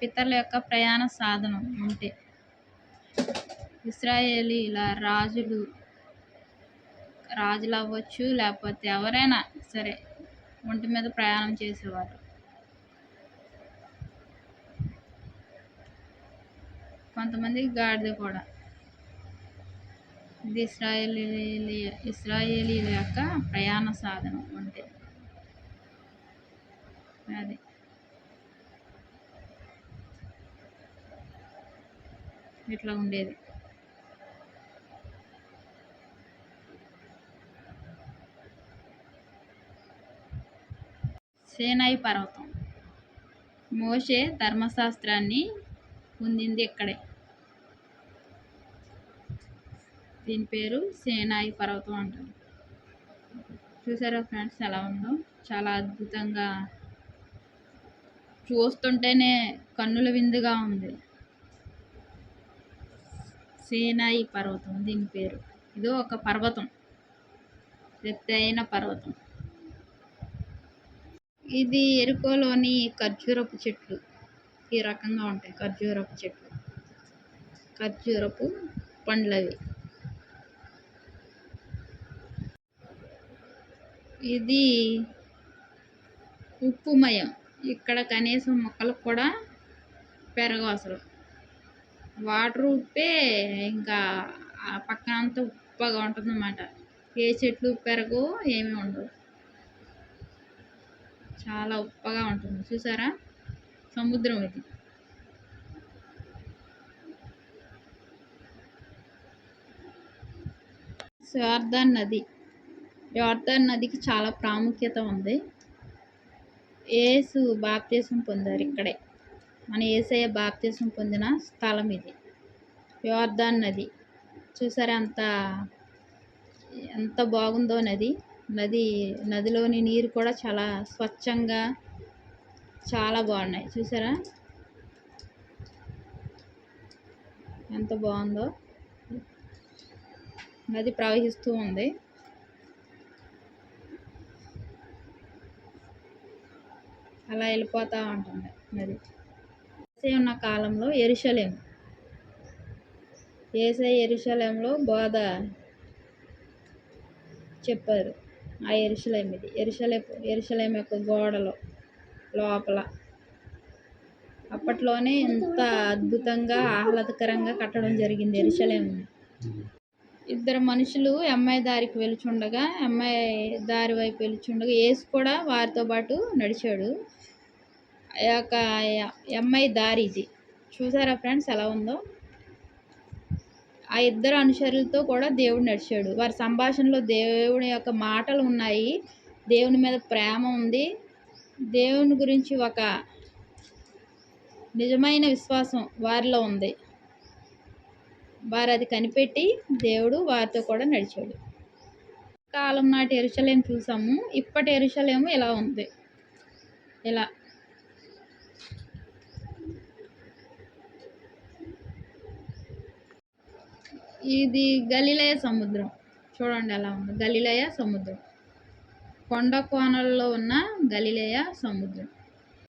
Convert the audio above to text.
పితరుల యొక్క ప్రయాణ సాధనం అంటే ఇస్రాయేలీల రాజులు రాజులు అవ్వచ్చు లేకపోతే ఎవరైనా సరే ఒంటి మీద ప్రయాణం చేసేవారు. కొంతమందికి గాడిద కూడా. ఇది ఇస్రాయేలీ ఇస్రాయేలీల యొక్క ప్రయాణ సాధనం అంటే అది. ఇట్లా ఉండేది. సేనాయి పర్వతం. మోషే ధర్మశాస్త్రాన్ని పొందింది ఇక్కడే. దీని పేరు సేనాయి పర్వతం అంటారు. చూసారా ఫ్రెండ్స్ ఎలా ఉందో? చాలా అద్భుతంగా. చూస్తుంటేనే కన్నుల విందుగా ఉంది. సేనాయి పర్వతం దీని పేరు. ఇది ఒక పర్వతం. ఎత్తైన పర్వతం. ఇది ఎరుకోలోని ఖర్జూరపు చెట్లు. ఈ రకంగా ఉంటాయి ఖర్జూరపు చెట్లు. ఖర్జూరపు పండ్లవి. ఇది ఉప్పుమయం. ఇక్కడ కనీసం మొక్కలకు కూడా పెరగవు అసలు వాటర్ ఉప్పే ఇంకా ఆ పక్క అంతా ఉప్పగా ఉంటుందన్నమాట. ఏ చెట్లు పెరగవు ఏమీ ఉండవు. చాలా ఉప్పగా ఉంటుంది. చూసారా? సముద్రం ఇది. స్వార్థాన్ నది. యోర్దాన్ నదికి చాలా ప్రాముఖ్యత ఉంది. ఏసు బాప్తీసం పొందారు ఇక్కడే. మన ఏసయ్య బాప్తీసం పొందిన స్థలం ఇది. యోర్దాన్ నది. చూసారా అంత ఎంత బాగుందో నది. నది నదిలోని నీరు కూడా చాలా స్వచ్ఛంగా చాలా బాగున్నాయి. చూసారా? ఎంత బాగుందో. నది ప్రవహిస్తూ ఉంది. అలా వెళ్ళిపోతూ ఉంటుంది నది. ఏసై ఉన్న కాలంలో ఎరుషలేం ఏసై ఎరుషలేంలో బోధ చెప్పారు ఆ ఎరుషలేం ఇది ఎరుషలే ఎరుషలేం యొక్క గోడలో లోపల. అప్పట్లోనే ఎంత అద్భుతంగా ఆహ్లాదకరంగా కట్టడం జరిగింది ఎరుషలేం. ఇద్దరు మనుషులు అమ్మాయి దారికి వెలుచుండగా అమ్మాయి దారి వైపు వెలుచుండగా ఏసు కూడా వారితో పాటు నడిచాడు. యొక్క అమ్మాయి దారి ఇది. చూసారా ఫ్రెండ్స్ ఎలా ఉందో? ఆ ఇద్దరు అనుచరులతో కూడా దేవుడు నడిచాడు. వారి సంభాషణలో దేవుని యొక్క మాటలు ఉన్నాయి. దేవుని మీద ప్రేమ ఉంది. దేవుని గురించి ఒక నిజమైన విశ్వాసం వారిలో ఉంది. వారు అది కనిపెట్టి దేవుడు వారితో కూడా నడిచాడు. కాలం నాటి ఎరుసలేం చూసాము. ఇప్పటి ఎరుసలేము ఇలా ఉంది? ఇలా ఇది గలిలయ సముద్రం. చూడండి ఎలా ఉంది. గలిలయ సముద్రం. కొండ కోనల్లో ఉన్న గలిలయ సముద్రం.